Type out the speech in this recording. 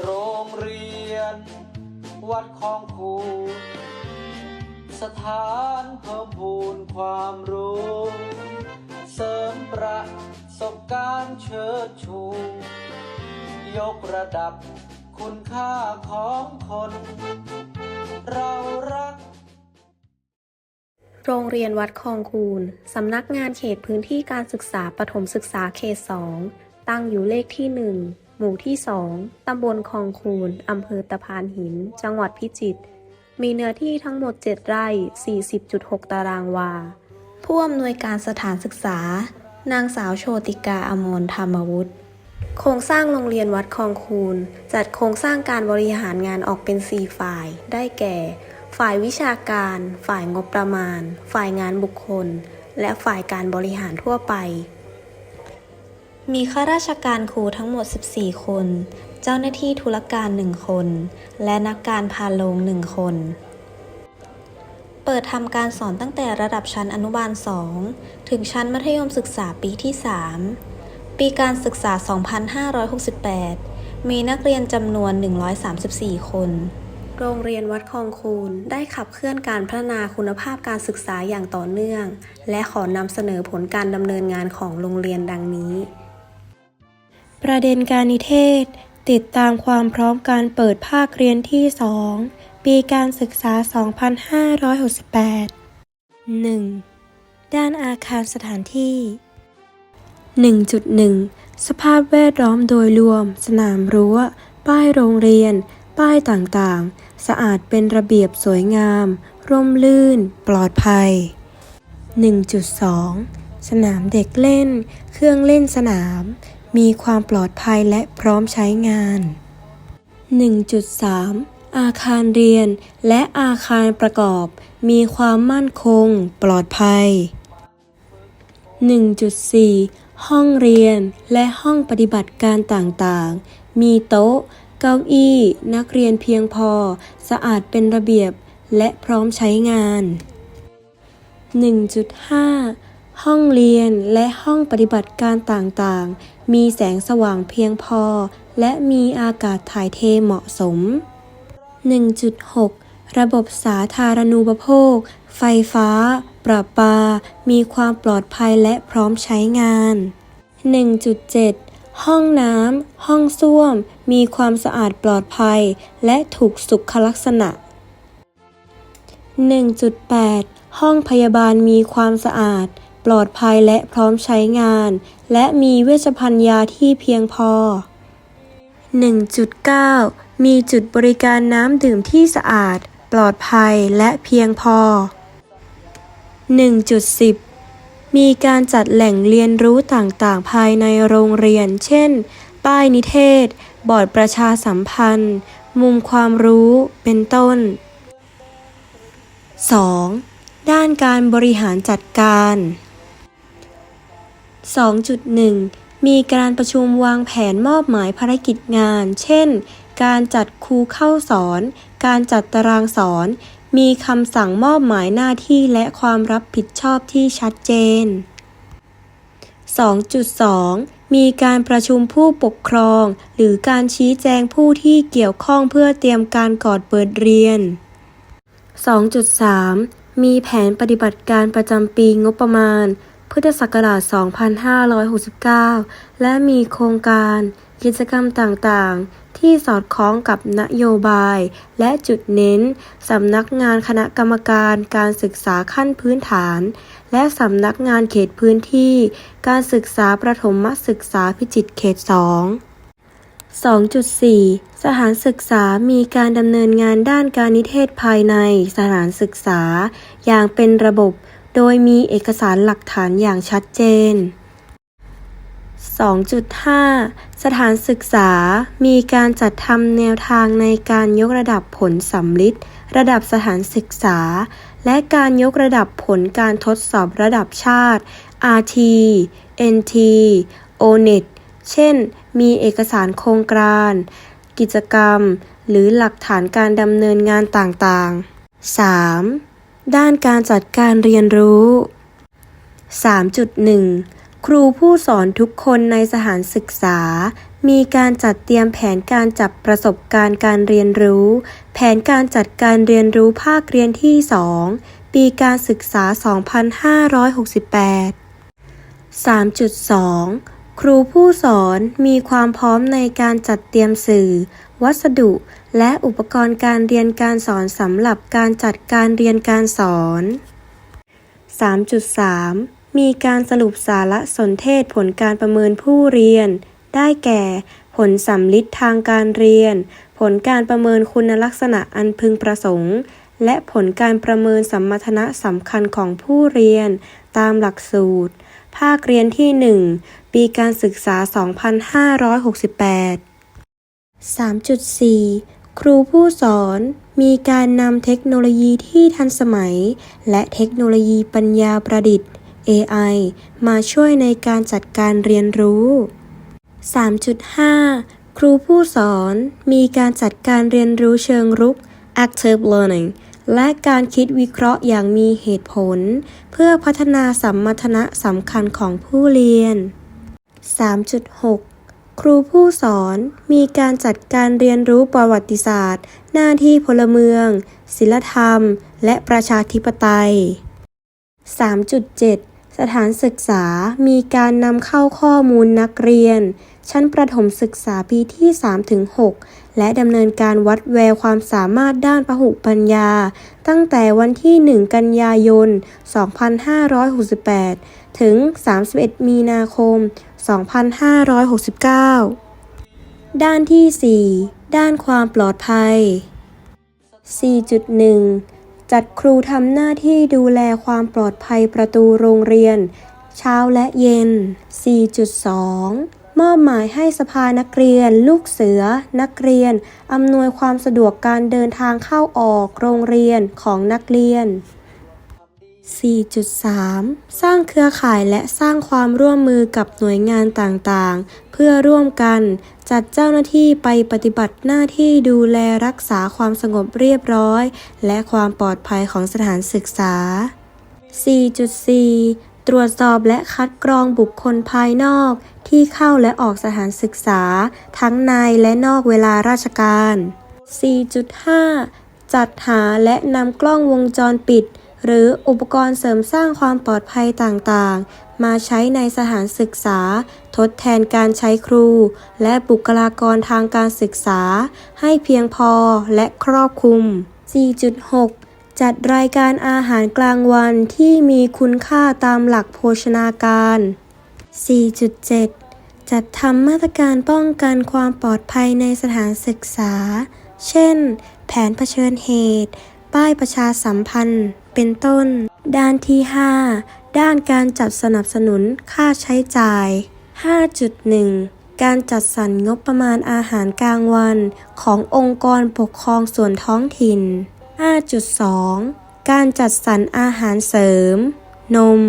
โรงเรียน วัดคลองคูนสถานเพิ่มพูนความรู้ เสริมประสบการณ์เชิดชู ยกระดับคุณค่าของคน เรารัก โรงเรียนวัดคลองคูนสำนักงานเขตพื้นที่การศึกษาปฐมศึกษาเขต 2 ตั้งอยู่เลขที่ 1 หมู่ที่ 2 ตำบลคลองคูนอำเภอตะพานหิน จังหวัดพิจิตร มีเนื้อที่ทั้งหมด 7 ไร่ 40.6 ตารางวา ผู้อำนวยการสถานศึกษา นางสาวโชติกาอมรธรรมวุฒิ โครงสร้างโรงเรียนวัดคลองคูนจัดโครงสร้างการบริหารงานออกเป็น 4 ฝ่าย ได้แก่ ฝ่ายวิชาการ ฝ่ายงบประมาณ ฝ่ายงานบุคคล และฝ่ายการบริหารทั่วไป มีข้าราชการครูทั้งหมด 14 คน เจ้าหน้าที่ธุรการ 1 คน และนักการพาโรง1 คน เปิดทำการสอนตั้งแต่ระดับชั้นอนุบาล 2 ถึงชั้นมัธยมศึกษาปีที่ 3 ปีการศึกษา 2568 มีนักเรียนจำนวน 134 คน โรงเรียนวัดคลองคูนได้ขับเคลื่อนการพัฒนาคุณภาพการศึกษาอย่างต่อเนื่อง และขอนำเสนอผลการดำเนินงานของโรงเรียนดังนี้ ประเด็นการนิเทศ ติดตามความพร้อมการเปิดภาคเรียนที่ 2 ปีการศึกษา 2568 1. ด้านอาคารสถานที่ 1.1 สภาพแวดล้อมโดยรวม สนามรั้ว ป้ายโรงเรียน ป้ายต่างๆ สะอาดเป็นระเบียบสวยงาม ร่มรื่น ปลอดภัย 1.2 สนามเด็กเล่น เครื่องเล่นสนาม มีความปลอดภัยและพร้อมใช้งาน 1.3 อาคารเรียนและอาคารประกอบ มีความมั่นคง ปลอดภัย 1.4 ห้องเรียนและห้องปฏิบัติการต่างๆ มีโต๊ะ เก้าอี้นักเรียนเพียงพอ สะอาดเป็นระเบียบและพร้อมใช้งาน 1.5 ห้องเรียนและห้องปฏิบัติการต่างๆ มีแสงสว่างเพียงพอ และมีอากาศถ่ายเทเหมาะสม 1.6 ระบบสาธารณูปโภค ไฟฟ้า ประปา มีความปลอดภัยและพร้อมใช้งาน 1.7 ห้องน้ำ ห้องส้วม มีความสะอาดปลอดภัย และถูกสุขลักษณะ 1.8 ห้องพยาบาลมีความสะอาด ปลอดภัยและพร้อมใช้งาน และมีเวชภัณฑ์ยาที่เพียงพอ 1.9 มีจุดบริการน้ำดื่มที่สะอาด ปลอดภัยและเพียงพอ 1.10 มีการจัดแหล่งเรียนรู้ต่างๆ ภายในโรงเรียน เช่น ป้ายนิเทศ บอร์ดประชาสัมพันธ์ มุมความรู้ เป็นต้น 2. ด้านการบริหารจัดการ 2.1 มีการประชุมวางแผนมอบหมายภารกิจงาน เช่น การจัดครูเข้าสอน การจัดตารางสอน มีคำสั่งมอบหมายหน้าที่และความรับผิดชอบที่ชัดเจน 2.2 มีการประชุมผู้ปกครอง หรือการชี้แจงผู้ที่เกี่ยวข้องเพื่อเตรียมการก่อนเปิดเรียน 2.3 มีแผนปฏิบัติการประจำปีงบประมาณ พุทธศักราช 2569 และมีโครงการ กิจกรรมต่างๆ ที่สอดคล้องกับนโยบาย และจุดเน้น สำนักงานคณะกรรมการการศึกษาขั้นพื้นฐาน และสำนักงานเขตพื้นที่ การศึกษาประถมศึกษาพิจิตรเขต 2 2.4 สถานศึกษามีการดำเนินงานด้านการนิเทศภายในสถานศึกษา อย่างเป็นระบบ โดยมีเอกสารหลักฐานอย่างชัดเจน 2.5 สถานศึกษา มีการจัดทำแนวทางในการยกระดับผลสำลิดระดับสถานศึกษา และการยกระดับผลการทดสอบระดับชาติ RT NT ONET เช่น มีเอกสารโครงการ กิจกรรม หรือหลักฐานการดำเนินงานต่างๆ 3. ด้านการจัดการเรียนรู้ 3.1 ครูผู้สอนทุกคนในสถานศึกษา มีการจัดเตรียมแผนการจับประสบการณ์การเรียนรู้ แผนการจัดการเรียนรู้ภาคเรียนที่ 2 ปีการศึกษา 2568 3.2 ครูผู้สอนมีความพร้อมในการจัดเตรียมสื่อ วัสดุ และอุปกรณ์การเรียนการสอนสำหรับการจัดการเรียนการสอน 3.3 มีการสรุปสารสนเทศผลการประเมินผู้เรียน ได้แก่ ผลสำลิดทางการเรียน ผลการประเมินคุณลักษณะอันพึงประสงค์ และผลการประเมินสมมรรถนะสำคัญของผู้เรียน ตามหลักสูตร ภาคเรียนที่ 1 ปีการศึกษา 2568 3.4 ครูผู้สอนมีการนำเทคโนโลยีที่ทันสมัย และเทคโนโลยีปัญญาประดิษฐ์ AI มาช่วยในการจัดการเรียนรู้ 3.5 ครูผู้สอนมีการจัดการเรียนรู้เชิงรุก active learning และการคิดวิเคราะห์อย่างมีเหตุผล เพื่อพัฒนาสัมมรรถนะสำคัญของผู้เรียน 3.6 ครูผู้สอนมีการจัดการเรียนรู้ประวัติศาสตร์ หน้าที่พลเมือง ศิลธรรม และประชาธิปไตย 3.7 สถานศึกษามีการนำเข้าข้อมูลนักเรียน ชั้นประถมศึกษาปีที่ 3-6 และดำเนินการวัดแววความสามารถด้านพหุปัญญา ตั้งแต่วันที่ 1 กันยายน 2568 ถึง 31 มีนาคม 2569 ด้านที่ 4 ด้านความปลอดภัย 4.1 จัดครูทำหน้าที่ดูแลความปลอดภัยประตูโรงเรียน เช้าและเย็น 4.2 มอบหมายให้สภานักเรียน ลูกเสือ นักเรียน อำนวยความสะดวกการเดินทางเข้าออกโรงเรียนของนักเรียน 4.3 สร้างเครือข่ายและสร้างความร่วมมือกับหน่วยงานต่างๆ เพื่อร่วมกัน จัดเจ้าหน้าที่ไปปฏิบัติหน้าที่ดูแลรักษาความสงบเรียบร้อย และความปลอดภัยของสถานศึกษา 4.4 ตรวจสอบและคัดกรองบุคคลภายนอก ที่เข้าและออกสถานศึกษา ทั้งในและนอกเวลาราชการ 4.5 จัดหาและนำกล้องวงจรปิด หรืออุปกรณ์เสริมสร้างความปลอดภัยต่างๆ มาใช้ในสถานศึกษา ทดแทนการใช้ครู และบุคลากรทางการศึกษา ให้เพียงพอและครอบคลุม 4.6จัดรายการอาหารกลางวันที่มีคุณค่าตามหลักโภชนาการ 4.7 จัดทำมาตรการป้องกันความปลอดภัยในสถานศึกษา เช่น แผนเผชิญเหตุ ป้ายประชาสัมพันธ์ เป็นต้น ด้านที่ 5 ด้านการจัดสนับสนุนค่าใช้จ่าย 5.1 การจัดสรรงบประมาณอาหารกลางวัน ขององค์กรปกครองส่วนท้องถิ่น 5.2 การจัดสรรอาหารเสริม นม